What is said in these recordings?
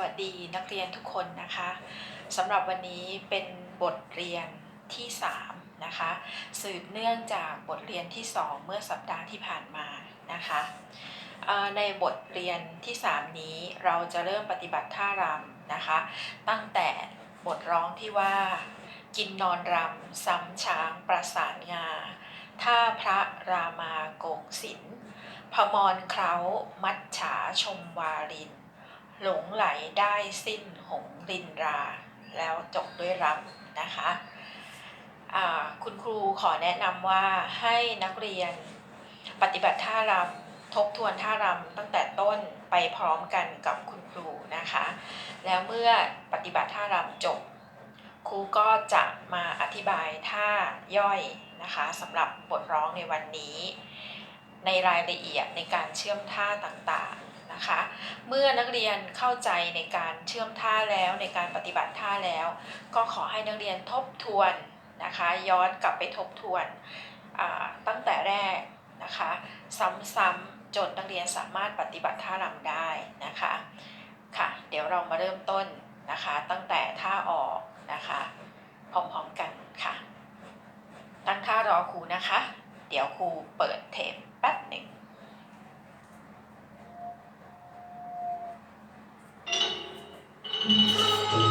วัสดีนักเรียนทุกคนนะคะสำหรับวันนี้เป็นบทเรียนที่ 3 นะคะ สืบเนื่องจากบทเรียนที่ 2 เมื่อสัปดาห์ที่ผ่านมานะคะในบทเรียนที่ 3 นี้เราจะเริ่มปฏิบัติท่ารำนะคะ ตั้งแต่บทร้องที่ว่า กินนอนรำซ้ำช้างประสานงาท่าพระรามาโกงศิลพมรเคล้ามัจฉาชมวาริน หลงไหลได้สิ้นหงรินรา แล้วจบด้วยรำนะคะคุณครูขอแนะนำว่าให้นักเรียนปฏิบัติท่ารำทบทวนท่ารำตั้งแต่ต้นไปพร้อมกันกับคุณครูนะคะ แล้วเมื่อปฏิบัติท่ารำจบ ครูก็จะมาอธิบายท่าย่อยนะคะสำหรับบทร้องในวันนี้ ในรายละเอียดในการเชื่อมท่าต่างๆ นะคะ เมื่อนักเรียนเข้าใจในการเชื่อมท่าแล้วในการปฏิบัติท่าแล้ว ก็ขอให้นักเรียนทบทวนนะคะ ย้อนกลับไปทบทวนตั้งแต่แรกนะคะ ซ้ำๆจนนักเรียนสามารถปฏิบัติท่ารำได้นะคะค่ะเดี๋ยวเรามาเริ่มต้นนะคะ ตั้งแต่ท่าออกนะคะพร้อมๆกันค่ะตั้งท่ารอครูนะคะ เดี๋ยวครูเปิดเทปแป๊บหนึ่ง ค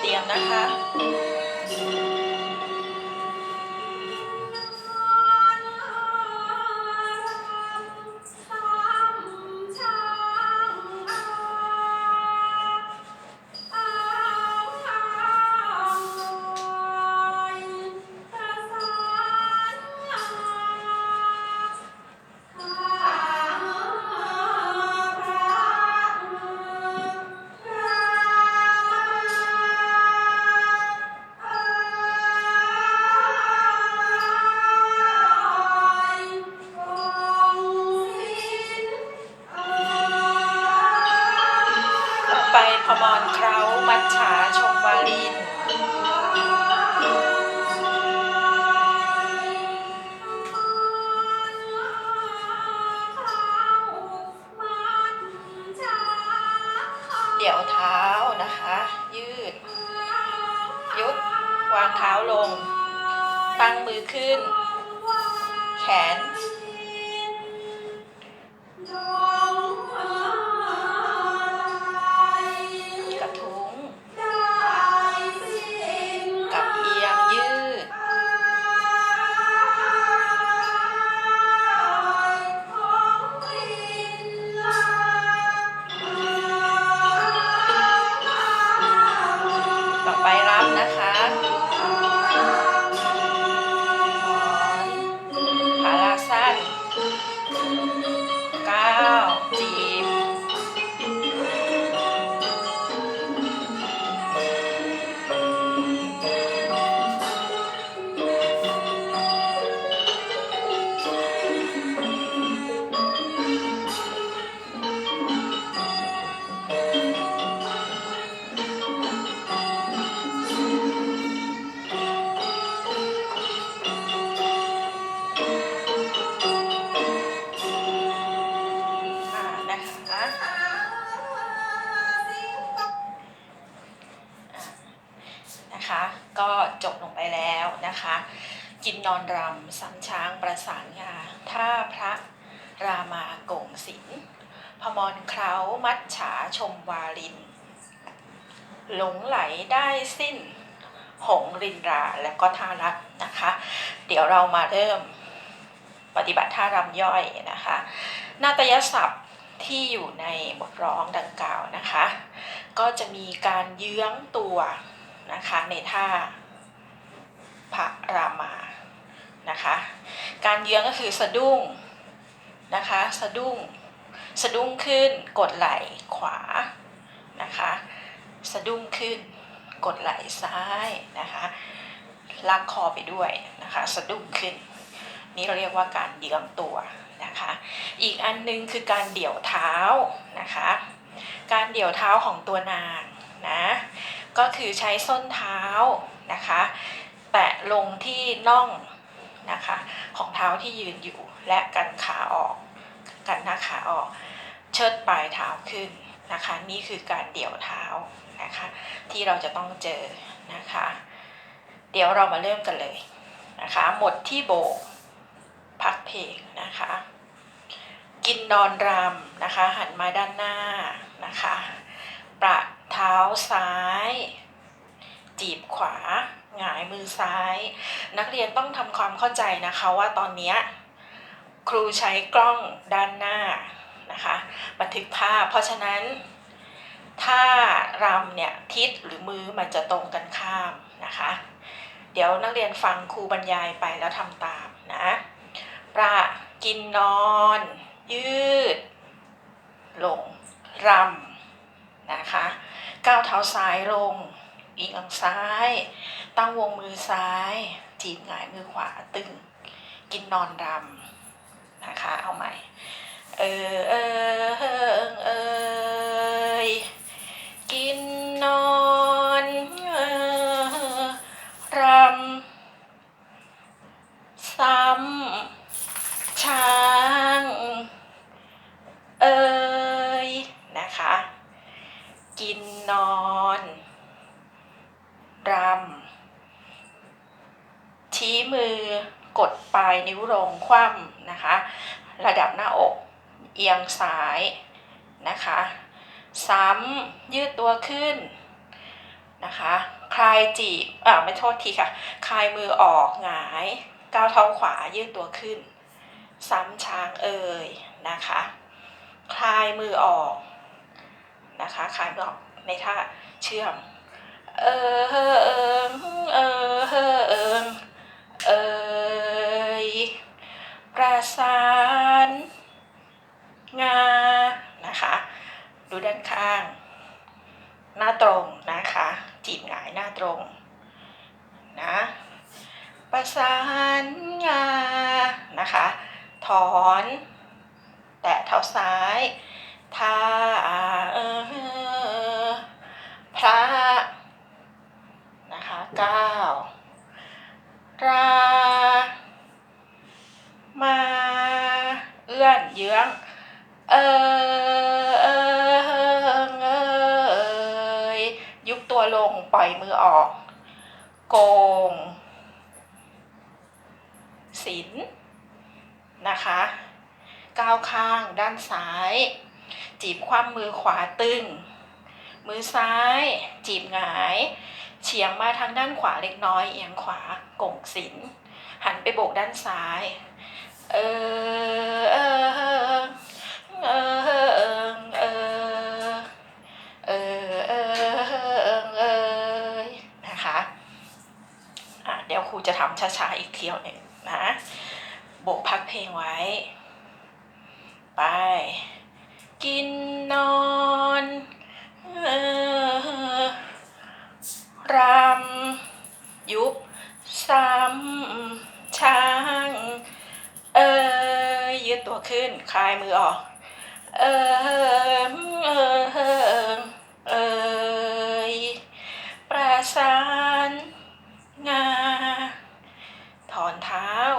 เตรียมนะคะ มรเครามัจฉาชมวาลินเดี่ยวเท้านะคะ ยืด ยุบวางเท้าลง ตั้งมือขึ้น แขน มัจฉาชมวาลิน หลงไหลได้สิ้น หงรินราและก็ท่ารักนะคะ เดี๋ยวเรามาเริ่มปฏิบัติท่ารำย่อยนะคะนาฏยศัพท์ที่อยู่ในบทร้องดังกล่าวนะคะ ก็จะมีการเยื้องตัวนะคะในท่าพระรามานะคะ การเยื้องก็คือสะดุ้งนะคะ สะดุ้ง สะดุ้งขึ้นกดไหล่ขวานะคะ สะดุ้งขึ้นกดไหล่ซ้ายนะคะลากคอไปด้วยนะคะสะดุ้งขึ้น นี่เราเรียกว่าการเยื้องตัวนะคะ อีกอันหนึงคือการเดี่ยวเท้านะคะ การเดี่ยวเท้าของตัวนางนะก็คือใช้ส้นเท้านะคะแตะลงที่น่องนะคะของเท้าที่ยืนอยู่และกันขาออก กันหน้าขาออก เชิดปลายเท้าขึ้นนะคะ นี่คือการเดี่ยวเท้านะคะ ที่เราจะต้องเจอนะคะ เดี๋ยวเรามาเริ่มกันเลยนะคะ หมดที่โบกพักเพลงนะคะ กินนอนรำนะคะ หันมาด้านหน้านะคะ ประเท้าซ้าย จีบขวาหงายมือซ้าย นักเรียนต้องทำความเข้าใจนะคะว่าตอนเนี้ย ครูใช้กล้องด้านหน้านะคะบันทึกภาพ เพราะฉะนั้น ถ้ารำเนี่ยทิศหรือมือมันจะตรงกันข้ามนะคะ เดี๋ยวนักเรียนฟังครูบรรยายไปแล้วทำตามนะประกินนอน ยืด ลงรำนะคะก้าวเท้าซ้ายลงอีกอังซ้าย ตั้งวงมือซ้าย จีบหงายมือขวาตึง กินนอนรำ นะคะ เอาใหม่ เออเออเออเอยกินนอนเออรำซ้ำช้าง เอยนะคะ กินนอนรำชี้มือกดปลายนิ้วลงคว่ำนะคะ ระดับหน้าอก เอียงซ้ายนะคะ ซ้ำยืดตัวขึ้นนะคะคลายจีบอ่าไม่โทษทีค่ะ คลายมือออกหงายก้าวเท้าขวายืดตัวขึ้น ซ้ำช้างเอ่ยนะคะ คลายมือออกนะคะคลายมือออกในท่าเชื่อม เออเออเออเออเออเออเอยประสานงานะคะ ดูด้าน ข้าง หน้าตรงนะคะ จีบหงายหน้าตรง นะ ประสานงา นะคะ ถอน แตะเท้าซ้ายท่าเออพระนะคะก้าวรามา เอื้อนเยื้อง เออ ปล่อยมือออก โกงศิลนะคะ ก้าวข้างด้านซ้าย จีบคว่ำมือขวาตึง มือซ้าย จีบหงาย เฉียงมาทางด้านขวาเล็กน้อย เอียงขวาโก่งศิลหันไปโบกด้านซ้าย เออเออเออเออเออเออเออเออนะคะอะเดี๋ยว ครูจะทำช้าๆอีกเที่ยวหนึ่งนะโบกพักเพลงไว้ ไป กินนอนเออรำยุบซ้ำช้างเออยืดตัวขึ้นคลายมือออก เออเออเออ นะคะ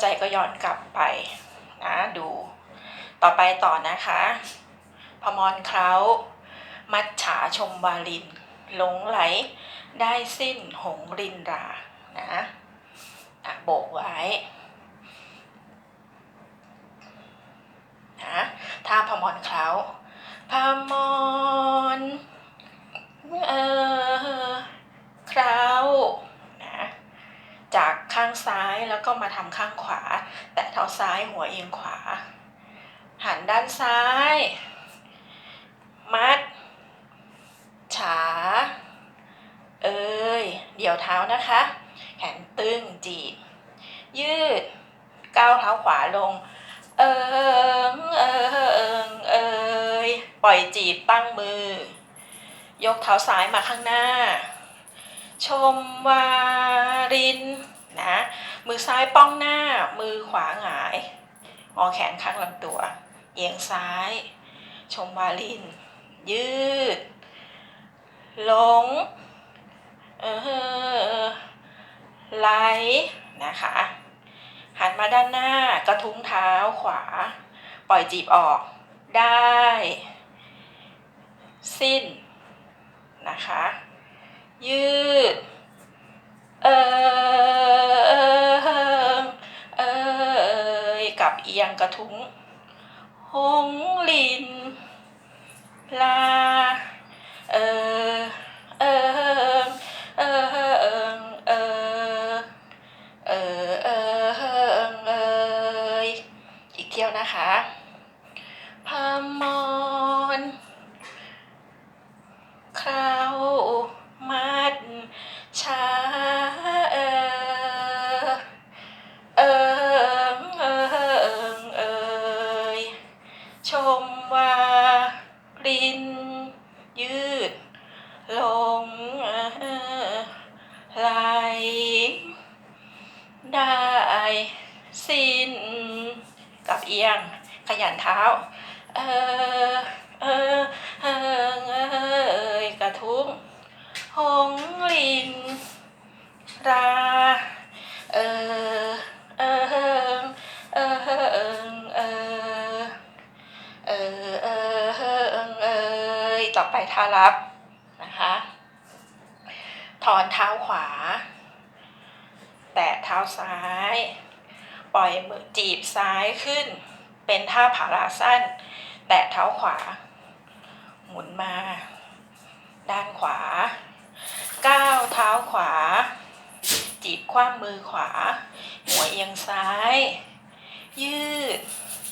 ใจก็ย้อนกลับไปนะดูต่อไปต่อนะคะพมรเคล้า มัจฉาชมวาลิน หลงไหลได้สิ้นหงรินรานะอะโบกไว้นะท่าพมรเคล้าพมรเออเคล้า จากข้างซ้ายแล้วก็มาทำข้างขวา แตะเท้าซ้ายหัวเอียงขวา หันด้านซ้าย มัด ฉา เอ้ย เดี่ยวเท้านะคะ แขนตึงจีบ ยืด ก้าวเท้าขวาลง เอิงเอิงเอยปล่อยจีบตั้งมือ ยกเท้าซ้ายมาข้างหน้า ชมวารินนะมือซ้ายป้องหน้า มือขวาหงาย งอแขนข้างลำตัว เอียงซ้าย ชมวาลิน ยืดหลง เออไหลนะคะ หันมาด้านหน้ากระทุ้งเท้าขวา ปล่อยจีบออกได้ สิ้นนะคะ ยืดเออเออเออกับเอียงกระทุ้ง หงลิน ลา เออเออ ต่อไปท่ารับนะคะ ถอนเท้าขวา แตะเท้าซ้าย ปล่อยมือจีบซ้ายขึ้น เป็นท่าผาราสั้น แตะเท้าขวา หมุนมา ด้านขวา ก้าวเท้าขวา จีบคว้ำมือขวา หัวเอียงซ้าย ยืด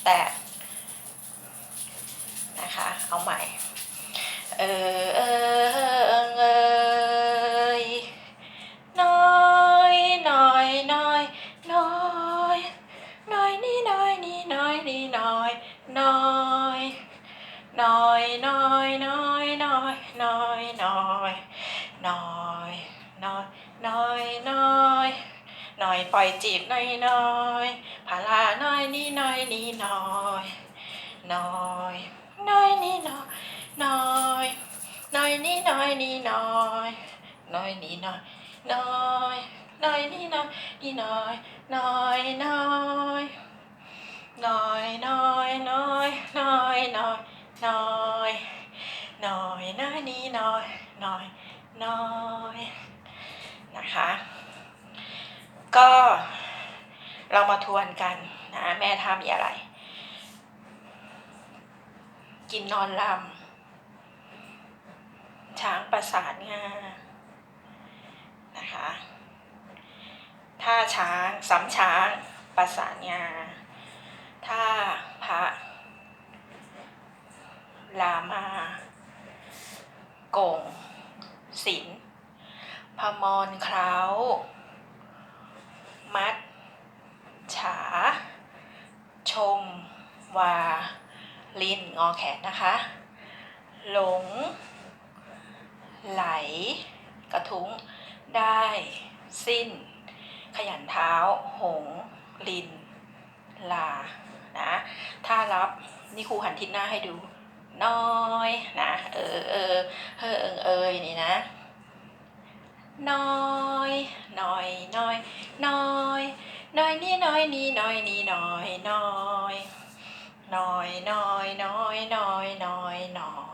แตะนะคะ เอาใหม่ เออเออเออเอยน้อยน้อยน้อยน้อยน้อยนี่น้อยนี่น้อยนี่น้อยน้อยน้อยน้อยน้อยน้อยน้อยน้อยน้อยน้อยน้อยน้อยน้อยปล่อยจีบน้อยน้อยพาราน้อยนี่น้อยนี่น้อยน้อยน้อยนี่น้อย น้อยน้อยนี่น้อยนี่น้อยน้อยนี่น้อยน้อยน้อยนี่น้อยนี่น้อยน้อยน้อยน้อยน้อยน้อยน้อยน้อยน้อยน้อยน้อยนี่น้อยน้อยน้อยนะคะก็เรามาทวนกันนะแม่ทำอะไร กินนอนลำ ช้างประสานงานะคะท่าช้างซ้ำช้างประสานงาท่าพระลามากงศิลพมรเคล้ามัด ฉา ชม วา ลินงอแขนนะคะ หลง ไหล กระทุ้ง ได้ สิ้น ขยันเท้า หง ลิน ลา นะ ถ้ารับ นี่ครูหันทิศหน้าให้ดู น้อยนะ เออเออเออเออเอยนี่นะ น้อยน้อยน้อยน้อยน้อยนี่น้อยนี่น้อยนี่น้อยน้อยน้อยน้อยน้อยน้อยน้อยน้อย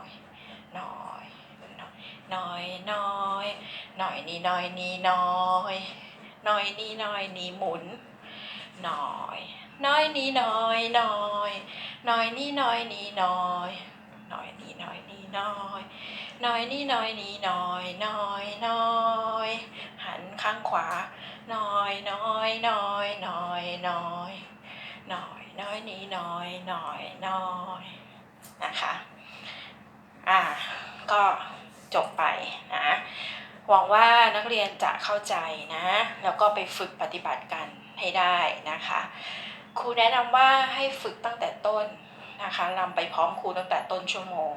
น้อยน้อยน้อยนี่น้อยนี่น้อยน้อยนี่น้อยนี่หมุนน้อยน้อยนี่น้อยน้อยน้อยนี่น้อยนี่น้อยน้อยนี่น้อยนี่น้อยน้อยนี่น้อยนี่น้อยน้อยน้อยหันข้างขวาน้อยน้อยน้อยน้อยน้อยน้อยน้อยนี้น้อยน้อยน้อยนะคะ อ่าก็ จบไปนะหวังว่านักเรียนจะเข้าใจนะ แล้วก็ไปฝึกปฏิบัติกันให้ได้นะคะครูแนะนำว่าให้ฝึกตั้งแต่ต้นนะคะรำไปพร้อมครูตั้งแต่ต้นชั่วโมง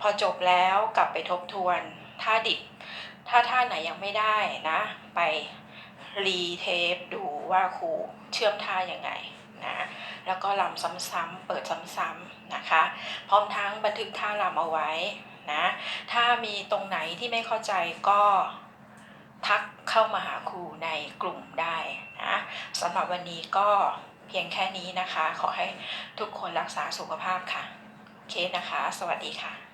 พอจบแล้วกลับไปทบทวนท่าดิบ ถ้าท่าไหนยังไม่ได้นะ ไปรีเทปดูว่าครูเชื่อมท่ายังไงนะแล้วก็ลำซ้ำๆเปิดซ้ำๆนะคะ พร้อมทั้งบันทึกท่าลำเอาไว้ นะ ถ้ามีตรงไหนที่ไม่เข้าใจก็ทักเข้ามาหาครูในกลุ่มได้นะสำหรับวันนี้ก็เพียงแค่นี้นะคะ ขอให้ทุกคนรักษาสุขภาพค่ะโอเคนะคะ สวัสดีค่ะ